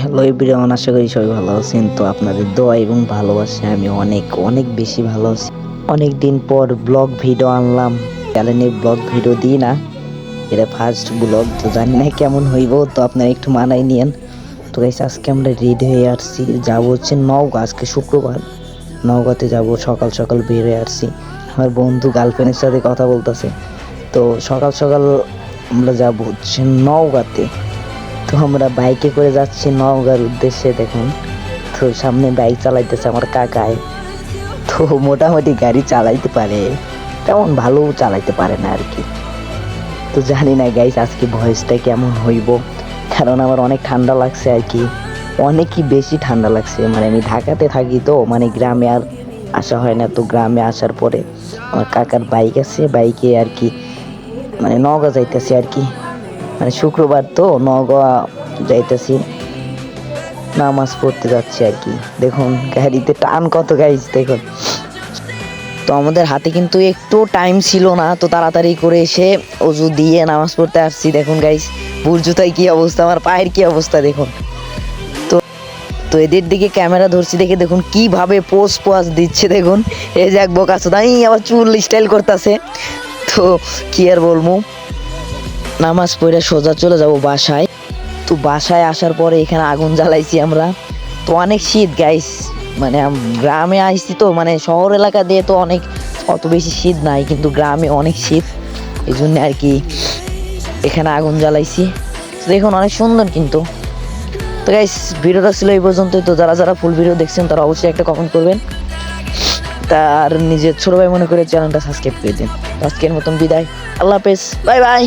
Hello everyone, আশা করি সবাই ভালো আছেন। তো আপনাদের দোয়া এবং ভালোবাসে আমি অনেক অনেক বেশি ভালো আছি। অনেক দিন পর ব্লগ ভিডিও আনলাম। চ্যানেলে ব্লগ ভিডিও দিই না। এটা ফার্স্ট ব্লগ তো জানি না কেমন হইব, তো আপনারা একটু মানাই নিয়েন। তো গাইস আজকে আমরা রেডি হয়ে আসছি। যাব হচ্ছে নওগাঁ, আজকে শুক্রবার। নওগাঁতে যাব, সকাল সকাল বের হয়ে আসছি। আমার বন্ধু গার্লফ্রেন্ডের সাথে কথা বলতেছে। তো সকাল সকাল আমরা যাব হচ্ছে নওগাঁতে। তো আমরা বাইকে করে যাচ্ছি নওগাঁর উদ্দেশ্যে, দেখুন। তো সামনে বাইক চালাইতেছে আমার কাকায় তো মোটামুটি গাড়ি চালাইতে পারে। তেমন ভালো চালাইতে পারে না আর কি। তো জানি না গাইস আজকে ভয়েসটা কেমন হইব। কারণ আমার অনেক ঠান্ডা লাগছে আর কি। অনেকই বেশি ঠান্ডা লাগছে। মানে আমি ঢাকাতে থাকি তো মানে গ্রামে আর আসা হয় না। তো গ্রামে আসার পরে আমার কাকার বাইক আছে, বাইকে আর কি মানে নওগাঁ যাইতেছে আর কি। মানে শুক্রবার তো নওগাঁ যাইতেছি। নামাজ পড়তে যাচ্ছি আর কি। দেখুন, গাড়িতে টান কত গাইজ দেখুন। তো আমাদের হাতে কিন্তু একটু টাইম ছিল না, তো তাড়াতাড়ি করে এসে অজু দিয়ে নামাজ পড়তে আসছি। দেখুন গাইজ বুর্জুতায় কি অবস্থা, আমার পায়ের কি অবস্থা, দেখুন। তো তো এদের দিকে ক্যামেরা ধরছি, দেখে দেখুন কীভাবে পোজ পোয়াজ দিচ্ছে, দেখুন। এই যে এক বোকা তাই আবার চুল স্টাইল করতেছে। তো কি আর বলব? নামাজ পড়ে সোজা চলে যাব বাসায়। তো বাসায় আসার পরে এখানে আগুন জ্বালাইছি আমরা। তো অনেক শীত গাইস মানে গ্রামে আসছি তো মানে শহর এলাকা দিয়ে তো অনেক, অত বেশি শীত নাই, কিন্তু গ্রামে অনেক শীত। এই জন্য আর কি এখানে আগুন জ্বালাইছি। দেখুন, অনেক সুন্দর কিন্তু। তো গাইস ভিডিওটা ছিল এই পর্যন্তই। তো যারা যারা ফুল ভিডিও দেখছেন, তারা অবশ্যই একটা কমেন্ট করবেন। তার নিজের ছোট ভাই মনে করে চ্যানেলটা সাবস্ক্রাইব করে দিন। আজকের মতন বিদায়। আল্লাহ হাফেজ। Bye bye.